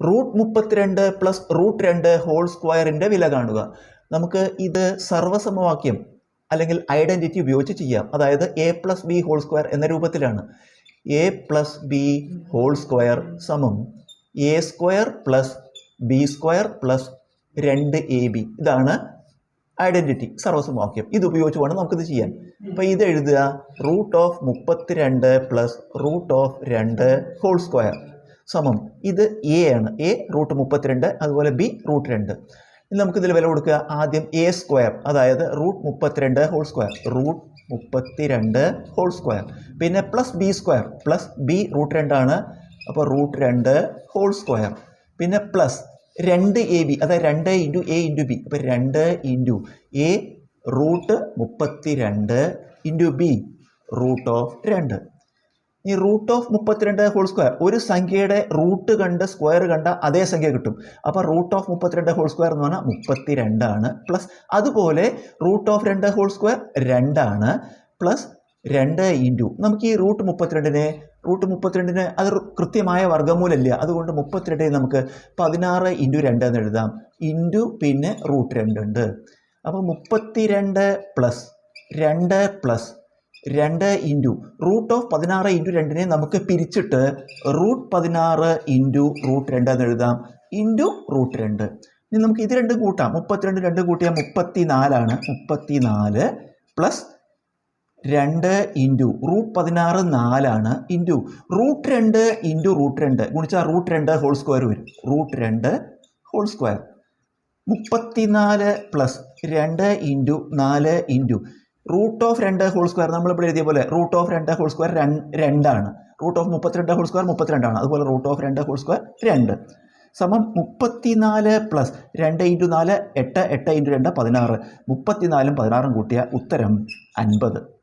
Root മുപ്പത്തിരണ്ട് plus root രണ്ട് whole സ്ക്വയറിന്റെ വില കാണുക. നമുക്ക് ഇത് സർവസമവാക്യം അല്ലെങ്കിൽ ഐഡന്റിറ്റി ഉപയോഗിച്ച് ചെയ്യാം. അതായത് a plus b whole square എന്ന രൂപത്തിലാണ്. A plus b whole square സമം a square plus b square plus രണ്ട് എ ബി ഇതാണ് ഐഡന്റിറ്റി സർവസമവാക്യം. ഇത് ഉപയോഗിച്ച് വേണം നമുക്കിത് ചെയ്യാൻ. അപ്പോൾ ഇത് എഴുതുക റൂട്ട് ഓഫ് മുപ്പത്തിരണ്ട് പ്ലസ് റൂട്ട് ഓഫ് രണ്ട് ഹോൾ സ്ക്വയർ സമം. ഇത് എ ആണ്. എ റൂട്ട് മുപ്പത്തിരണ്ട് അതുപോലെ ബി റൂട്ട് രണ്ട്. ഇനി നമുക്കിതിൽ വില കൊടുക്കുക. ആദ്യം എ സ്ക്വയർ അതായത് റൂട്ട് മുപ്പത്തിരണ്ട് ഹോൾ സ്ക്വയർ റൂട്ട് മുപ്പത്തിരണ്ട് ഹോൾ സ്ക്വയർ പിന്നെ plus b square plus b root രണ്ടാണ്. അപ്പോൾ റൂട്ട് രണ്ട് ഹോൾ സ്ക്വയർ പിന്നെ പ്ലസ് രണ്ട് എ ബി അതായത് രണ്ട് ഇന്റു എ ഇന്റു ബി അപ്പോൾ രണ്ട് ഇന്റു എ റൂട്ട് മുപ്പത്തി രണ്ട് ഇന്റു ബി റൂട്ട് ഓഫ് രണ്ട്. ഈ റൂട്ട് ഓഫ് മുപ്പത്തിരണ്ട് ഹോൾ സ്ക്വയർ ഒരു സംഖ്യയുടെ റൂട്ട് കണ്ട് സ്ക്വയർ കണ്ട അതേ സംഖ്യ കിട്ടും. അപ്പോൾ റൂട്ട് ഓഫ് മുപ്പത്തിരണ്ട് ഹോൾ സ്ക്വയർ എന്ന് പറഞ്ഞാൽ മുപ്പത്തി രണ്ടാണ് പ്ലസ് അതുപോലെ റൂട്ട് ഓഫ് രണ്ട് ഹോൾ സ്ക്വയർ രണ്ടാണ് പ്ലസ് രണ്ട് ഇന്റു നമുക്ക് ഈ റൂട്ട് മുപ്പത്തിരണ്ടിനെ റൂട്ട് മുപ്പത്തിരണ്ടിന് അത് കൃത്യമായ വർഗമൂലമില്ല. അതുകൊണ്ട് മുപ്പത്തിരണ്ടിന് നമുക്ക് പതിനാറ് ഇന്റു രണ്ട് എന്ന് എഴുതാം. ഇന്റു പിന്നെ റൂട്ട് രണ്ടുണ്ട് അപ്പോൾ മുപ്പത്തിരണ്ട് പ്ലസ് രണ്ട് പ്ലസ് രണ്ട് ഇന്റു റൂട്ട് ഓഫ് പതിനാറ് ഇന്റു രണ്ടിനെ നമുക്ക് പിരിച്ചിട്ട് റൂട്ട് പതിനാറ് ഇന്റു റൂട്ട് രണ്ട് എന്ന് എഴുതാം. ഇന്റു റൂട്ട് രണ്ട്. ഇനി നമുക്ക് ഇത് രണ്ടും കൂട്ടാം. മുപ്പത്തിരണ്ട് രണ്ട് കൂട്ടിയാൽ മുപ്പത്തി നാലാണ് മുപ്പത്തി നാല് പ്ലസ് രണ്ട് ഇന്റു റൂട്ട് പതിനാറ് നാലാണ് ഇന്റു റൂട്ട് രണ്ട് ഇന്റു റൂട്ട് രണ്ട്. ഗുണിച്ചാൽ റൂട്ട് രണ്ട് ഹോൾ സ്ക്വയർ വരും. റൂട്ട് രണ്ട് ഹോൾ സ്ക്വയർ. മുപ്പത്തിനാല് പ്ലസ് രണ്ട് ഇന്റു നാല് ഇന്റു റൂട്ട് ഓഫ് രണ്ട് ഹോൾ സ്ക്വയർ ഇവിടെ എഴുതിയ പോലെ റൂട്ട് ഓഫ് രണ്ട് ഹോൾ സ്ക്വയർ രണ്ടാണ്. റൂട്ട് ഓഫ് മുപ്പത്തിരണ്ട് ഹോൾ സ്ക്വയർ മുപ്പത്തിരണ്ടാണ്. അതുപോലെ റൂട്ട് ഓഫ് രണ്ട് ഹോൾ സ്ക്വയർ രണ്ട്. സമം മുപ്പത്തിനാല് പ്ലസ് രണ്ട് ഇന്റു നാല് എട്ട് എട്ട് ഇന്റു രണ്ട് പതിനാറ്. മുപ്പത്തിനാലും പതിനാറും കൂട്ടിയ ഉത്തരം അൻപത്.